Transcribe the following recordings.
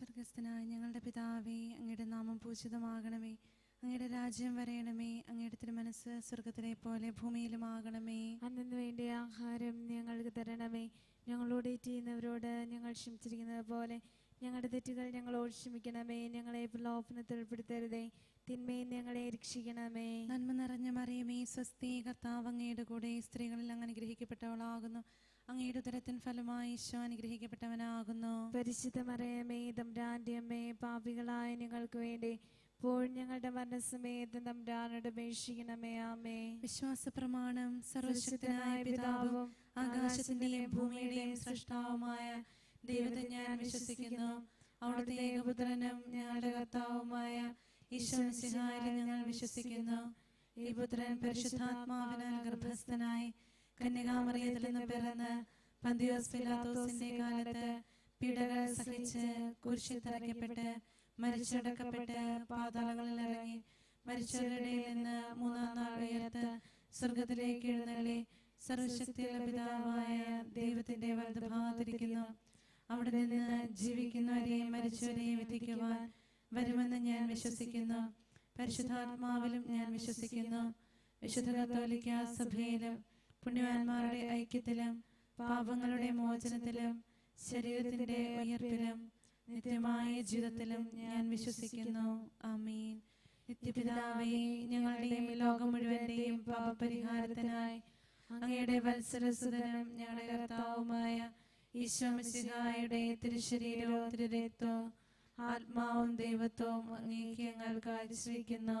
സ്വർഗസ്ഥനായ ഞങ്ങളുടെ പിതാവേ അങ്ങയുടെ നാമം പൂജിതമാകണമേ. അങ്ങയുടെ രാജ്യം വരയണമേ. അങ്ങയുടെ തിരുമനസ് സ്വർഗത്തിലെ പോലെ ഭൂമിയിലും ആകണമേ അന്നു വേണ്ട ആഹാരം ഞങ്ങൾക്ക് തരണമേ. ഞങ്ങളോട് ചെയ്യുന്നവരോട് ഞങ്ങൾ ക്ഷമിച്ചിരിക്കുന്നത് പോലെ ഞങ്ങളുടെ തെറ്റുകൾ ഞങ്ങളോട് ക്ഷമിക്കണമേ. ഞങ്ങളെ പ്രലോഭനത്തിൽ ഉൾപ്പെടുത്തരുതേ. തിന്മയും ഞങ്ങളെ രക്ഷിക്കണമേ. നന്മ നിറഞ്ഞ മറിയമേ സ്വസ്തി കർത്താവ് അങ്ങയുടെ കൂടെ സ്ത്രീകളിൽ അങ്ങനെ അനുഗ്രഹിക്കപ്പെട്ടവളാകുന്നു. അങ്ങയുടെ ഉദരത്തിൻ ഫലമായി ഈശോ അനുഗ്രഹിക്കപ്പെട്ടവനാകുന്നു. പരിശുദ്ധമറിയമേ തമ്പ്രാന്റെ അമ്മേ പാപികളായ ഞങ്ങൾക്ക് വേണ്ടി ഇപ്പോൾ ഞങ്ങളുടെ മരണസമയത്ത് തമ്പ്രാനോട് അപേക്ഷിക്കണമേ ആമേ വിശ്വാസ പ്രമാണം സർവശക്തനായ പിതാവും ആകാശത്തിന്റെയും ഭൂമിയുടെയും സൃഷ്ടാവുമായ ദൈവത്തെ ഞാൻ വിശ്വസിക്കുന്നു. അവിടുത്തെ ഏകപുത്രനും ഞങ്ങളുടെ കർത്താവുമായ ഈശ്വരസിഹായിലും ഞങ്ങൾ വിശ്വസിക്കുന്നു. ഈ പുത്രൻ പരിശുദ്ധാത്മാവിനാൽ ഗർഭസ്ഥനായി കന്യകാമറിയത്തിൽ നിന്ന് പിറന്ന് പന്തിയോസ് പിലാത്തോസിന്റെ കാലത്ത് പീഡകൾ സഹിച്ച് കുരിശിൽ തറയ്ക്കപ്പെട്ട് മരിച്ചടക്കപ്പെട്ട് പാതാളങ്ങളിൽ ഇറങ്ങി മരിച്ചവരുടെ നിന്ന് മൂന്നാം നാൾ ഉയർത്ത് സ്വർഗത്തിലേക്ക് എഴുന്നള്ളി സർവശക്തിയുള്ള പിതാവായ ദൈവത്തിന്റെ വലതുഭാഗത്തിരിക്കുന്നു. അവിടെ നിന്ന് ജീവിക്കുന്നവരെയും മരിച്ചവരെയും വിധിക്കുവാൻ വരുമെന്ന് ഞാൻ വിശ്വസിക്കുന്നു. പരിശുദ്ധാത്മാവിലും ഞാൻ വിശ്വസിക്കുന്നു. വിശുദ്ധ കത്തോലിക്ക സഭയിലും പുണ്യവാന്മാരുടെ ഐക്യത്തിലും പാപങ്ങളുടെ മോചനത്തിലും ശരീരത്തിന്റെ ഉയർപ്പിലും നിത്യമായ ജീവിതത്തിലും ഞാൻ വിശ്വസിക്കുന്നു. അമീൻ നിത്യപിതാവേ ഞങ്ങളുടെയും ലോകം മുഴുവന്റെയും പാപപരിഹാരത്തിനായി അങ്ങയുടെ വത്സരസുതനും ഞങ്ങളുടെ കർത്താവുമായ ഈശോമിശിഹായുടെ തിരുശരീരവും തിരുരക്തവും ആത്മാവും ദൈവത്വവും അങ്ങേക്ക് ഞങ്ങൾ കാഴ്ചവെക്കുന്നു.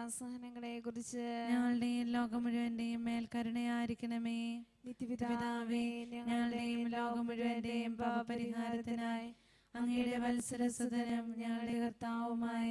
കുറിച്ച് ഞങ്ങളുടെയും ലോകം മുഴുവന്റെയും മേൽ കരുണയായിരിക്കണമേ നിത്യപിതാവേ ഞങ്ങളുടെയും ലോകം മുഴുവന്റെയും പാപപരിഹാരത്തിനായി അങ്ങയുടെ വത്സരസുതനും ഞങ്ങളുടെ കർത്താവുമായ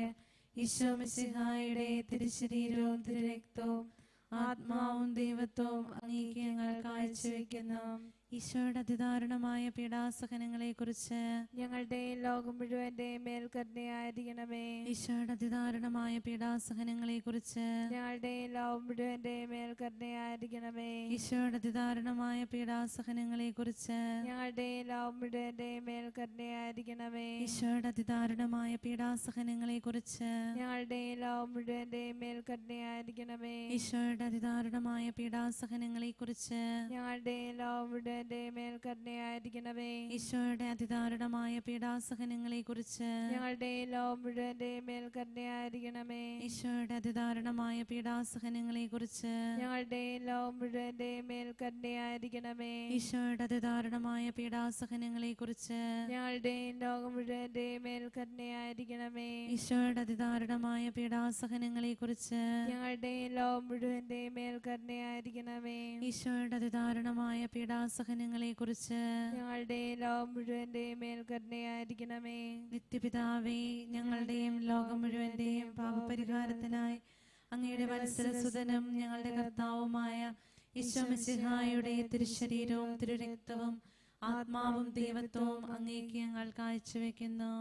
ഈശോ മിശിഹായുടെ തിരുശരീരവും തിരുരക്തവും ആത്മാവും ദൈവത്വവും അങ്ങേക്ക് ഞങ്ങൾ കാഴ്ചവെക്കുന്നു. ഈശോയുടെ അതിദാരുണമായ പീഡാസഹനങ്ങളെ കുറിച്ച് ഞങ്ങളുടെ ലോകം മുഴുവന്റെയും മേൽക്കരുണയായിരിക്കണമേ ഈശോയുടെ അതിദാരുണമായ പീഡാസഹനങ്ങളെ കുറിച്ച് ഞങ്ങളുടെ ലോകം മുഴുവന്റെയും മേൽക്കരുണയായിരിക്കണമേ ഈശോയുടെ അതിദാരുണമായ പീഡാസഹനങ്ങളെ കുറിച്ച് ഞങ്ങളുടെ ലോകം മുഴുവന്റെയും മേൽക്കരുണയായിരിക്കണമേ ഈശോയുടെ അതിദാരുണമായ പീഡാസഹനങ്ങളെ കുറിച്ച് ഞങ്ങളുടെ ലോകം മുഴുവന്റെയും മേൽക്കരുണയായിരിക്കണമേ ഈശോയുടെ അതിദാരുണമായ പീഡാസഹനങ്ങളെ കുറിച്ച് ഞങ്ങളുടെ ലോകം മുഴുവന്റെയും മേൽക്കരുണയായിരിക്കണമേ ഈശോയുടെ അതിദാരുണമായ പീഡാസഹനങ്ങളെ കുറിച്ച് ഞങ്ങളുടെ ലോകം മുഴുവന്റെയും മേൽക്കരുണയായിരിക്കണമേ ഈശോയുടെ അതിദാരുണമായ പീഡാസഹനങ്ങളെ കുറിച്ച് ഞങ്ങളുടെ ലോകം മുഴുവന്റെയും മേൽക്കരുണയായിരിക്കണമേ ഈശോയുടെ അതിദാരുണമായ പീഡാസഹനങ്ങളെ കുറിച്ച് ഞങ്ങളുടെ ലോകം മുഴുവന്റെയും മേൽക്കരുണയായിരിക്കണമേ ഈശോയുടെ അതിദാരുണമായ പീഡാസഹനങ്ങളെ കുറിച്ച് ഞങ്ങളുടെ ലോകം മുഴുവന്റെയും മേൽക്കരുണയായിരിക്കണമേ ഈശോയുടെ അതിദാരുണമായ പീഡാസഹനങ്ങളെ കുറിച്ച് ഞങ്ങളുടെ ലോകം മുഴുവന്റെയും മേൽക്കരുണയായിരിക്കണമേ നിത്യപിതാവേ ഞങ്ങളുടെയും ലോകം മുഴുവന്റെയും പാപപരിഹാരത്തിനായി അങ്ങയുടെ വത്സരസുതനും ഞങ്ങളുടെ കർത്താവുമായ ഈശോമിസിഹായുടെ തിരുശരീരവും തിരുരക്തവും ആത്മാവും ദൈവത്വവും അങ്ങേക്ക് ഞങ്ങൾ കാഴ്ചവെക്കുന്നു.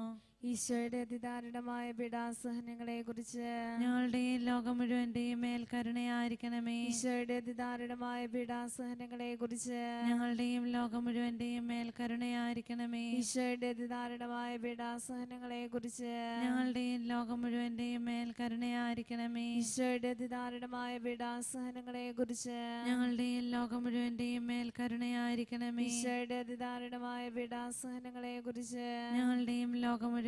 ഈശോയുടെ അതിദാരുണമായ പീഡാസഹനങ്ങളെ കുറിച്ച്. ഞങ്ങളുടെയും ലോകം മുഴുവന്റെയും മേൽ കരുണയായിരിക്കണമേ. ഈശോയുടെ അതിദാരുണമായ പീഡാസഹനങ്ങളെ കുറിച്ച്. ഞങ്ങളുടെയും ലോകം മുഴുവന്റെയും മേൽ കരുണയായിരിക്കണമേ. ഈശോയുടെ അതിദാരുണമായ പീഡാസഹനങ്ങളെ കുറിച്ച്. ഞങ്ങളുടെയും ലോകം മുഴുവന്റെയും മേൽ കരുണയായിരിക്കണമേ. ഈശോയുടെ അതിദാരുണമായ പീഡാസഹനങ്ങളെ കുറിച്ച്. ഞങ്ങളുടെയും ലോകം മുഴുവന്റെയും മേൽ കരുണയായിരിക്കണമേ. ഈശോയുടെ അതിദാരുണമായ പീഡാസഹനങ്ങളെ കുറിച്ച്. ഞങ്ങളുടെയും ലോകം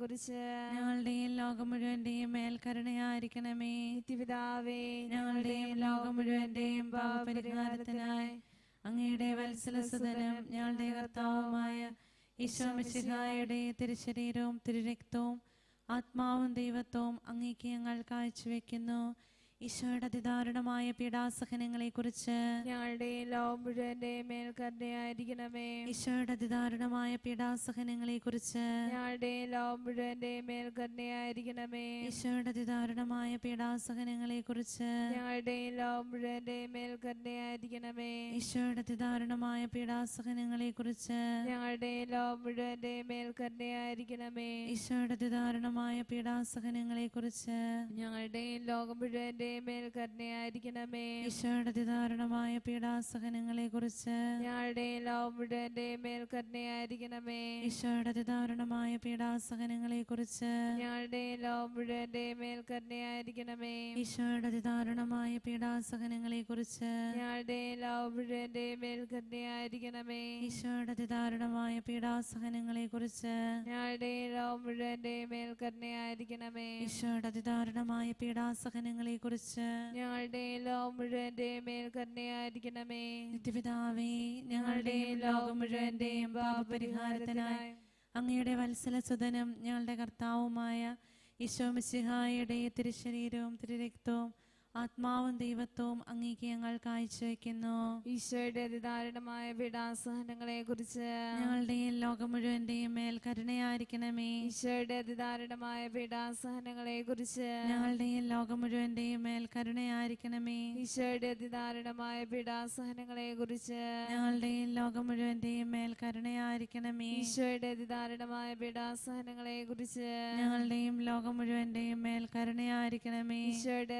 കുറിച്ച് ഞങ്ങളുടെയും ലോകം മുഴുവന്റെയും മേൽ കരുണയായിരിക്കണമേ നിത്യപിതാവേ ഞങ്ങളുടെയും ലോകം മുഴുവന്റെയും പാപപരിഹാരത്തിനായി അങ്ങയുടെ വത്സലസുതനും ഞങ്ങളുടെ കർത്താവുമായ ഈശോമിശിഹായുടെ തിരുശരീരവും തിരുരക്തവും ആത്മാവും ദൈവത്വവും അങ്ങേക്ക് ഞങ്ങൾ കാഴ്ചവെക്കുന്നു. ഈശോയുടെ അതിദാരുണമായ പീഡാസഹനങ്ങളെ കുറിച്ച് ഞങ്ങളുടെ ലോകം മുഴുവന്റെ മേൽ ഈശോയുടെ അതിദാരുണമായ പീഡാസഹനങ്ങളെ കുറിച്ച് ഞങ്ങളുടെ ലോകം മുഴുവന്റെ മേൽ ഈശോയുടെ അതിദാരുണമായ പീഡാസഹനങ്ങളെ കുറിച്ച് ഞങ്ങളുടെ ലോകം മുഴുവന്റെ മേൽ ഈശോയുടെ അതിദാരുണമായ പീഡാസഹനങ്ങളെ കുറിച്ച് ഞങ്ങളുടെ ലോകം മുഴുവന്റെ ഈശോയുടെ അതിദാരുണമായ പീഡാസഹനങ്ങളെ കുറിച്ച് ഞങ്ങളുടെ ലോകം മുഴുവന്റെ മേൽ കരുണയായിരിക്കണമേ ഈശോയുടെ അതിദാരുണമായ പീഡാസഹനങ്ങളെ കുറിച്ച് ഞങ്ങളുടെ മേൽ കരുണയായിരിക്കണമേ ഈശോയുടെ അതിദാരുണമായ പീഡാസഹനങ്ങളെ കുറിച്ച് ഞങ്ങളുടെ മേൽ കരുണയായിരിക്കണമേ ഈശോയുടെ അതിദാരുണമായ പീഡാസഹനങ്ങളെ കുറിച്ച് ഞങ്ങളുടെ മേൽ കരുണയായിരിക്കണമേ ഈശോയുടെ അതിദാരുണമായ പീഡാസഹനങ്ങളെ കുറിച്ച് ഞങ്ങളുടെ മേൽ കരുണയായിരിക്കണമേ ഈശോയുടെ അതിദാരുണമായ പീഡാസഹനങ്ങളെ കുറിച്ച് ഞങ്ങളുടെ ലോകം മുഴുവന്റെ മേൽ കരുണയായിരിക്കണമേ. നിത്യപിതാവേ ഞങ്ങളുടെ ലോകം മുഴുവന്റെയും പാപപരിഹാരത്തിനായി അങ്ങയുടെ വത്സലസുതനും ഞങ്ങളുടെ കർത്താവുമായ ഈശോ മിശിഹായുടെ തിരുശരീരവും തിരുരക്തവും ആത്മാവും ദൈവത്വവും അങ്ങേക്ക് ഞങ്ങൾ കാഴ്ചവെക്കുന്നു. ഈശോയുടെ അതിദാരുണമായ പീഡാസഹനങ്ങളെ കുറിച്ച് ഞങ്ങളുടെയും ലോകം മുഴുവന്റെയും മേൽ കരുണയായിരിക്കണമേ. ഈശോയുടെ അതിദാരുണമായ പീഡാസഹനങ്ങളെ കുറിച്ച് ഞങ്ങളുടെയും ലോകം മുഴുവന്റെയും മേൽ കരുണയായിരിക്കണമേ. ഈശോയുടെ അതിദാരുണമായ പീഡാസഹനങ്ങളെ കുറിച്ച് ഞങ്ങളുടെയും ലോകം മുഴുവന്റെയും മേൽ കരുണയായിരിക്കണമേ. ഈശോയുടെ അതിദാരുണമായ പീഡാസഹനങ്ങളെ കുറിച്ച് ഞങ്ങളുടെയും ലോകം മുഴുവന്റെയും മേൽ കരുണയായിരിക്കണമേ. ഈശോയുടെ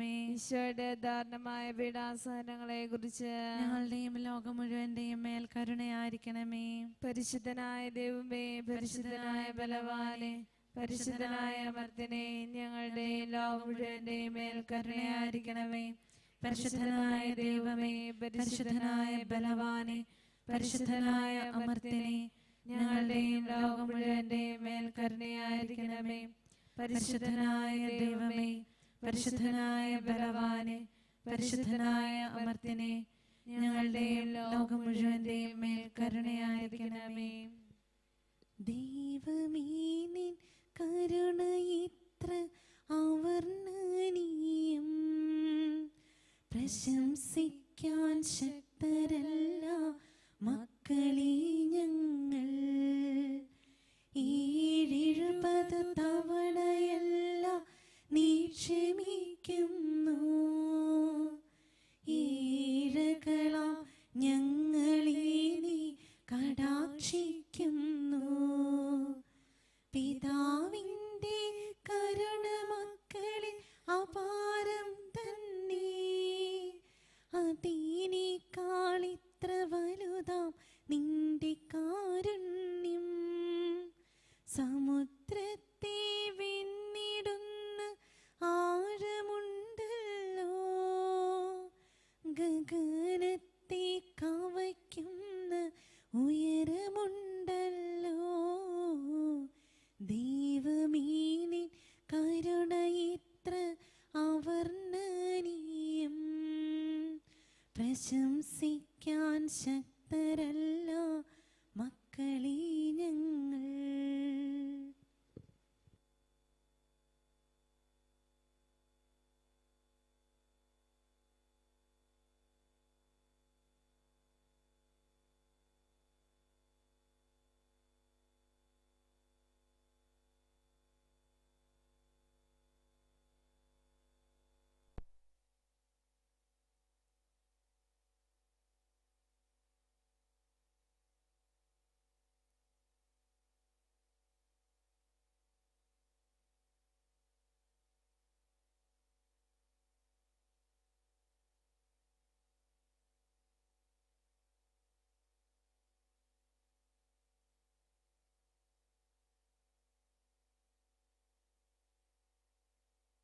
ഈശോയുടെ ദാരുണമായ പീഡാസഹനങ്ങളെ കുറിച്ച് ഞങ്ങളുടെയും ലോകം മുഴുവന്റെയും മേൽ കരുണയായിരിക്കണമേ. പരിശുദ്ധനായ ദൈവമേ പരിശുദ്ധനായ ബലവാനെ പരിശുദ്ധനായ അമർത്തിനെ ഞങ്ങളുടെ ലോകം മുഴുവന്റെയും മേൽ കരുണയായിരിക്കണമേ. പരിശുദ്ധനായ ദൈവമേ പരിശുദ്ധനായ ബലവാനെ പരിശുദ്ധനായ അമർത്തിനെ ഞങ്ങളുടെയും ലോകം മുഴുവന്റെയും മേൽ കരുണയായിരിക്കണമേ. പരിശുദ്ധനായ ദൈവമേ പരിശുദ്ധനായ ബലവാനെ പരിശുദ്ധനായ അമർത്തിനെ ഞങ്ങളുടെയും ലോകം മുഴുവന്റെയും മേൽ കരുണയായിരിക്കണമേ ദൈവമീനിൻ കരുണ ഇത്ര അവർണനീയം പ്രശംസിക്കാൻ ശക്തരല്ല. Nesham